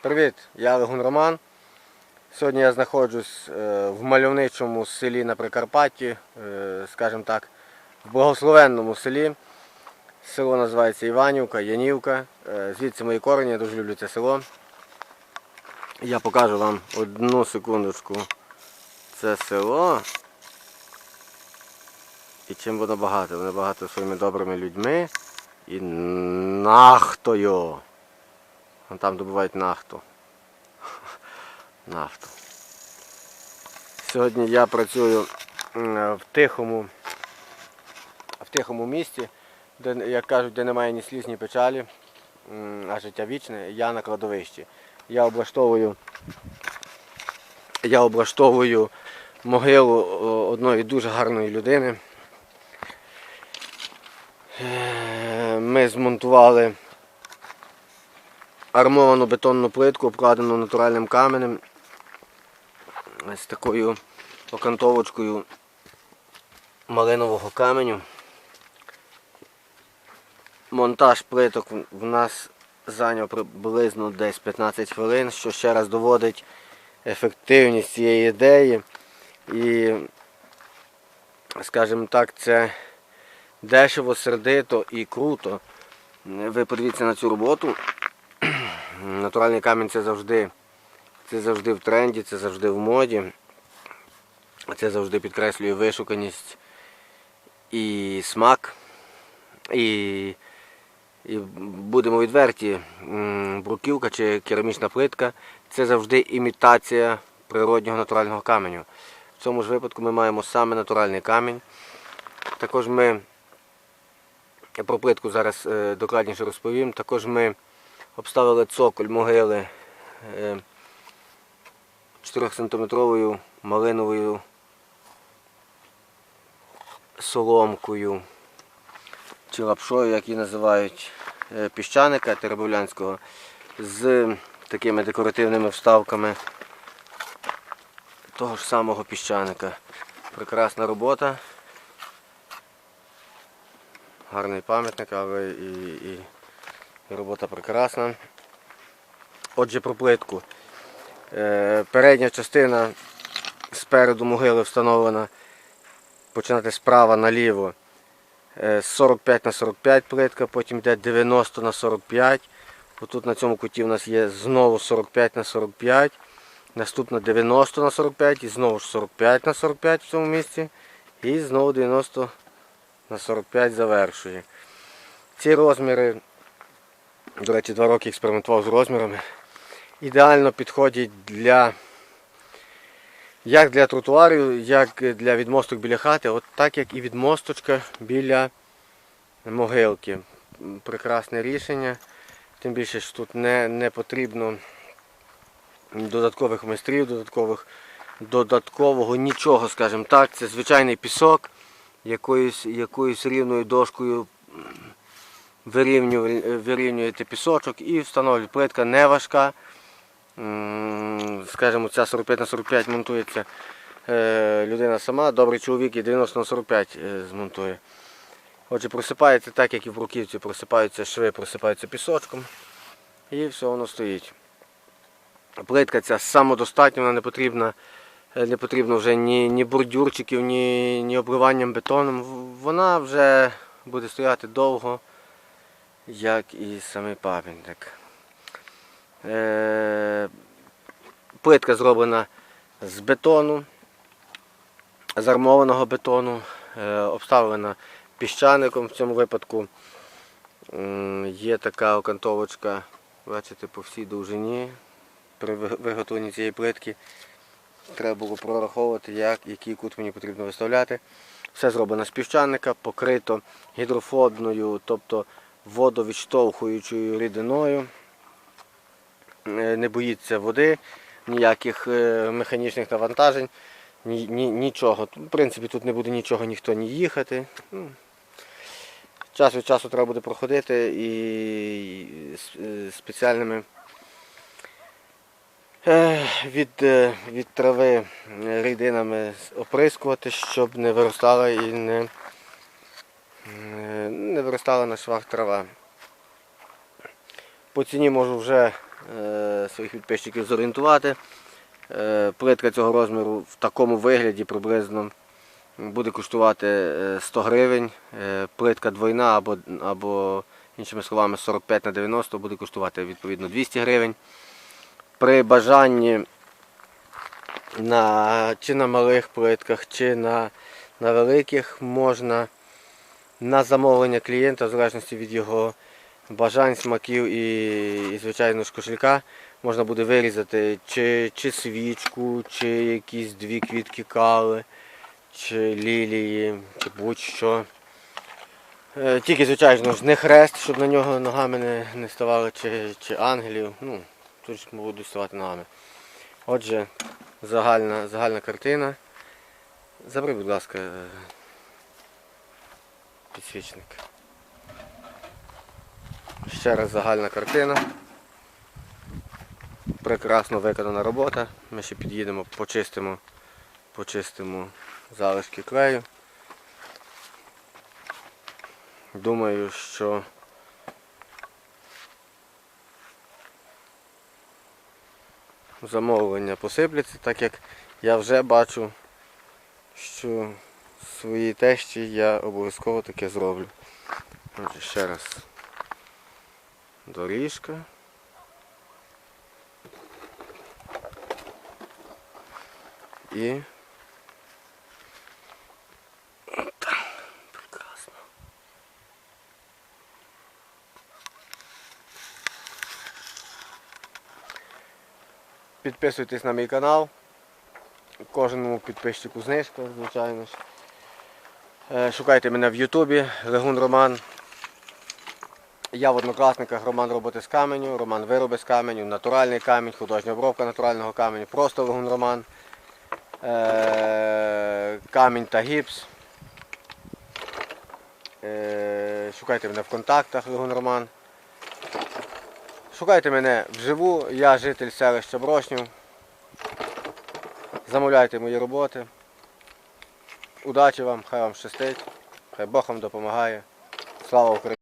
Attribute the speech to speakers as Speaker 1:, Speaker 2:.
Speaker 1: Привіт, я Легун Роман. Сьогодні я знаходжусь е, в мальовничому селі на Прикарпатті, е, скажімо так, в благословенному селі. Село називається Іванівка, Янівка. Е, Звідси мої корені, я дуже люблю це село. Я покажу вам одну секундочку це село. І чим воно багато? Воно багато своїми добрими людьми і нахтою. Там добувають нафту. Нафту. Сьогодні я працюю в тихому, в тихому місті, де, як кажуть, де немає ні сліз, ні печалі, а життя вічне, я на кладовищі. Я облаштовую, я облаштовую могилу одної дуже гарної людини. Е, Ми змонтували армовану бетонну плитку, обкладену натуральним каменем з такою окантовочкою малинового каменю. Монтаж плиток в нас зайняв приблизно десь 15 хвилин, що ще раз доводить ефективність цієї ідеї. І, скажімо так, це дешево, сердито і круто. Ви подивіться на цю роботу. Натуральний камінь це завжди, це завжди в тренді, це завжди в моді. Це завжди підкреслює вишуканість і смак. І, і будемо відверті, бруківка чи керамічна плитка це завжди імітація природнього натурального каменю. В цьому ж випадку ми маємо саме натуральний камінь. Також ми про плитку зараз е, докладніше розповім. Також ми обставили цоколь могили 4-сантиметровою малиновою соломкою чи лапшою, як її називають, е, піщаника теребовлянського з такими декоративними вставками того ж самого піщаника. Прекрасна робота. Гарний пам'ятник, але і, і робота прекрасна. Отже, про плитку. Е, передня частина спереду могили встановлена, починати справа наліво. Е, 45 на 45 плитка, потім йде 90 на 45. Отут на цьому куті у нас є знову 45 на 45. Наступна 90 на 45 і знову ж 45 на 45 в цьому місці. І знову 90 на 45 завершує. Ці розміри, до речі, два роки експериментував з розмірами. Ідеально підходять для як для тротуарів, як для відмосток біля хати, от так як і відмосточка біля могилки. Прекрасне рішення. Тим більше що тут не, не потрібно додаткових майстрів, додаткових, додаткового нічого, скажімо так. Це звичайний пісок якоюсь, якоюсь рівною дошкою вирівнюєте пісочок і встановлюєте. Плитка не важка. Скажімо, ця 45 на 45 монтується е, людина сама, добрий чоловік і 90 на 45 е, змонтує. Отже, просипається так, як і в бруківці, просипаються шви, просипаються пісочком і все воно стоїть. Плитка ця самодостатня, вона не потрібна, е, не потрібно вже ні, ні бордюрчиків, ні, ні обливанням бетоном. Вона вже буде стояти довго, як і самий пам'ятник. Е, плитка зроблена з бетону, з армованого бетону, е, обставлена піщаником в цьому випадку. Є така окантовочка, бачите, по всій довжині при виготовленні цієї плитки. Треба було прораховувати, як, який кут мені потрібно виставляти. Все зроблено з піщаника, покрито гідрофобною, тобто водовідштовхуючою рідиною. Е, Не боїться води, ніяких е, механічних навантажень, ні, ні, нічого. В принципі, тут не буде нічого ніхто ні їхати. Ну, Час від часу треба буде проходити і е, спеціальними від, від трави рідинами оприскувати, щоб не виростала і не, не виростала на швах трава. По ціні можу вже е, своїх підписчиків зорієнтувати. Е, Плитка цього розміру в такому вигляді приблизно буде коштувати е, 100 гривень. Е, Плитка двойна або, або іншими словами 45 на 90 буде коштувати відповідно 200 гривень. При бажанні на, чи на малих плитках, чи на, на великих можна на замовлення клієнта, в залежності від його бажань, смаків і, і звичайно ж кошелька, можна буде вирізати чи, чи свічку, чи якісь дві квітки кали, чи лілії, чи будь-що. Е, Тільки, звичайно ж, не хрест, щоб на нього ногами не, не ставали, чи, чи ангелів. Ну, тут ж будуть ставати ногами. Отже, загальна, загальна картина. Забери, будь ласка, е, підсвічник. Ще раз загальна картина. Прекрасно виконана робота. Ми ще під'їдемо, почистимо, почистимо залишки клею. Думаю, що замовлення посипляться, так як я вже бачу, що свої тещі я обов'язково таке зроблю. Отже, ще раз. Доріжка. І. Прекрасно. Підписуйтесь на мій канал. Кожному підписчику знижка, звичайно ж. Е, Шукайте мене в Ютубі, Легун Роман. Я в однокласниках Роман роботи з каменю, Роман вироби з каменю, натуральний камінь, художня обробка натурального каменю, просто Легун Роман. Е, Камінь та гіпс. Е, Шукайте мене в контактах Легун Роман. Шукайте мене вживу, я житель селища Брошнів. Замовляйте мої роботи. Удачі вам, хай вам щастить, хай Бог вам допомагає. Слава Україні!